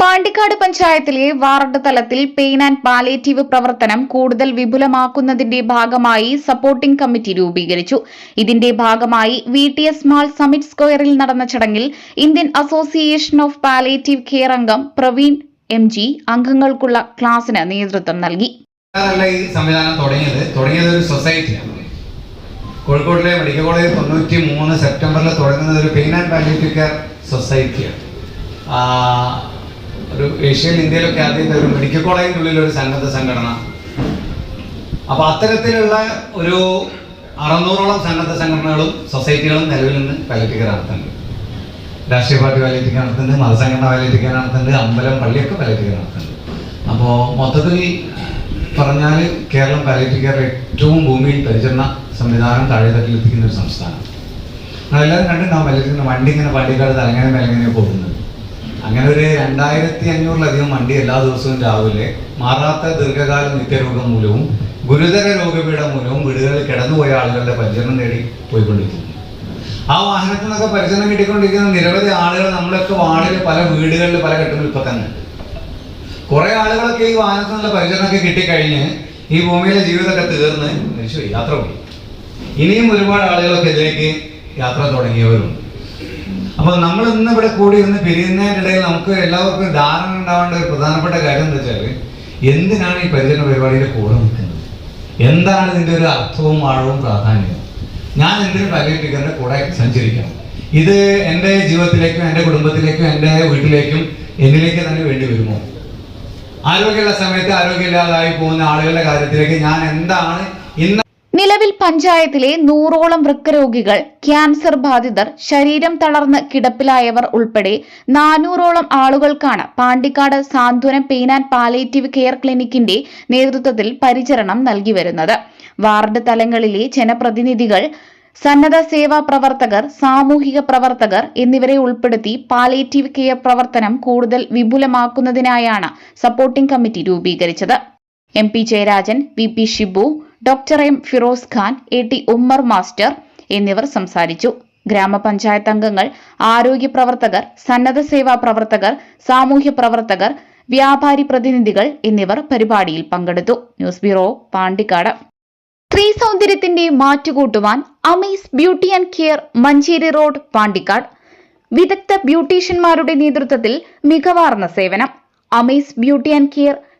പാണ്ടിക്കാട് പഞ്ചായത്തിലെ വാർഡ് തലത്തിൽ pain and palliative പ്രവർത്തനം കൂടുതൽ വിപുലമാക്കുന്നതിന്റെ ഭാഗമായി സപ്പോർട്ടിംഗ് കമ്മിറ്റി രൂപീകരിച്ചു. ഇതിന്റെ ഭാഗമായി V T S mall summit സ്ക്വയറിൽ നടന്ന ചടങ്ങിൽ Indian association of palliative care അംഗം പ്രവീൺ എം ജി അംഗങ്ങൾക്കുള്ള ക്ലാസിന് നേതൃത്വം നൽകി. തുടങ്ങിയത് ഒരു കോഴിക്കോടിലെ മെഡിക്കൽ കോളേജ് തൊണ്ണൂറ്റി മൂന്ന് സെപ്റ്റംബറിൽ തുടങ്ങുന്നത് ഒരു പെയിൻ ആൻഡ് പാലിയേറ്റീവ് കെയർ സൊസൈറ്റിയാണ്. ഒരു ഏഷ്യയിൽ ഇന്ത്യയിലൊക്കെ ആദ്യത്തെ ഒരു മെഡിക്കൽ കോളേജിന്റെ ഉള്ളിൽ ഒരു സന്നദ്ധ സംഘടന. അപ്പോൾ അത്തരത്തിലുള്ള ഒരു അറുന്നൂറോളം സന്നദ്ധ സംഘടനകളും സൊസൈറ്റികളും നിലവിൽ നിന്ന് പലറ്റിക്കൽ നടത്തുന്നുണ്ട്. രാഷ്ട്രീയ പാർട്ടി കെയർ നടത്തുന്നുണ്ട് മതസംഘടന കെയർ നടത്തുന്നുണ്ട് അമ്പലം പള്ളിയൊക്കെ പലറ്റിക്കൽ നടത്തുന്നുണ്ട്. അപ്പോൾ മൊത്തത്തിൽ പറഞ്ഞാൽ കേരളം പലറ്റിക്കാരുടെ ഏറ്റവും ഭൂമിയിൽ പരിചരണ സംവിധാനം താഴെത്തട്ടിലെത്തിക്കുന്ന ഒരു സംസ്ഥാനം. നമ്മളെല്ലാവരും കണ്ടിട്ടുണ്ടാവും പലറ്റിക്കുന്ന വണ്ടി ഇങ്ങനെ പാണ്ടിക്കാട് തലങ്ങനെ മേലങ്ങനെ പോകുന്നത്. അങ്ങനെ ഒരു രണ്ടായിരത്തി അഞ്ഞൂറിലധികം വണ്ടി എല്ലാ ദിവസവും രാവിലെ മാറാത്ത ദീർഘകാല നിത്യരോഗം മൂലവും ഗുരുതര രോഗപീഠ മൂലവും വീടുകളിൽ കിടന്നുപോയ ആളുകളുടെ പരിചരണം നേടി പോയിക്കൊണ്ടിരിക്കുന്നു. ആ വാഹനത്തിൽ നിന്നൊക്കെ പരിചരണം കിട്ടിക്കൊണ്ടിരിക്കുന്ന നിരവധി ആളുകൾ നമ്മളൊക്കെ വാർഡിൽ പല വീടുകളിൽ പല ഘട്ടങ്ങളിൽ ഇപ്പൊ തന്നെ. കുറെ ആളുകളൊക്കെ ഈ വാഹനത്തിൽ നിന്നുള്ള പരിചരണമൊക്കെ കിട്ടിക്കഴിഞ്ഞ് ഈ ഭൂമിയിലെ ജീവിതമൊക്കെ തീർന്ന് മരിച്ചു യാത്ര പോയി. ഇനിയും ഒരുപാട് ആളുകളൊക്കെ ഇതിലേക്ക് യാത്ര തുടങ്ങിയവരുണ്ട്. അപ്പോൾ നമ്മൾ ഇന്ന് ഇവിടെ കൂടി ഇന്ന് പിരിയുന്നതിനിടയിൽ നമുക്ക് എല്ലാവർക്കും ധാരണ ഉണ്ടാവേണ്ട ഒരു പ്രധാനപ്പെട്ട കാര്യം എന്താ വെച്ചാൽ എന്തിനാണ് ഈ പരിചരണ പരിപാടിയിൽ കൂടെ നിൽക്കുന്നത്? എന്താണ് ഇതിന്റെ ഒരു അർത്ഥവും ആഴവും പ്രാധാന്യവും? ഞാൻ എന്തിനു പരിഹരിക്കുന്നതിന്റെ കൂടെ സഞ്ചരിക്കണം. ഇത് എന്റെ ജീവിതത്തിലേക്കും എന്റെ കുടുംബത്തിലേക്കും എന്റെ വീട്ടിലേക്കും എന്നിലേക്ക് തന്നെ വേണ്ടി വരുമോ? ആരോഗ്യമുള്ള സമയത്ത് ആരോഗ്യമില്ലാതായി പോകുന്ന ആളുകളുടെ കാര്യത്തിലേക്ക് ഞാൻ എന്താണ് ഇന്ന് പഞ്ചായത്തിലെ നൂറോളം വൃക്കരോഗികൾ ക്യാൻസർ ബാധിതർ ശരീരം തളർന്ന് കിടപ്പിലായവർ ഉൾപ്പെടെ നാനൂറോളം ആളുകൾക്കാണ് Pandikkad Santhwanam pain and palliative care ക്ലിനിക്കിന്റെ നേതൃത്വത്തിൽ പരിചരണം നൽകി വരുന്നത്. വാർഡ് തലങ്ങളിലെ ജനപ്രതിനിധികൾ സന്നദ്ധ സേവാ പ്രവർത്തകർ സാമൂഹിക പ്രവർത്തകർ എന്നിവരെ ഉൾപ്പെടുത്തി പാലേറ്റീവ് കെയർ പ്രവർത്തനം കൂടുതൽ വിപുലമാക്കുന്നതിനായാണ് സപ്പോർട്ടിംഗ് കമ്മിറ്റി രൂപീകരിച്ചത്. M P Jayarajan V P Shibu doctor M Firoz Khan A T Ummer master എന്നിവർ സംസാരിച്ചു. ഗ്രാമപഞ്ചായത്ത് അംഗങ്ങൾ ആരോഗ്യ പ്രവർത്തകർ സന്നദ്ധ സേവാ പ്രവർത്തകർ സാമൂഹ്യ പ്രവർത്തകർ വ്യാപാരി പ്രതിനിധികൾ എന്നിവർ പരിപാടിയിൽ പങ്കെടുത്തു. News bureau Pandikkad. സ്ത്രീ സൗന്ദര്യത്തിന്റെ മാറ്റുകൂട്ടുവാൻ Amees beauty and care Manjeri road Pandikkad. വിദഗ്ധ ബ്യൂട്ടീഷ്യന്മാരുടെ നേതൃത്വത്തിൽ മികവാർന്ന സേവനം. Amees beauty and care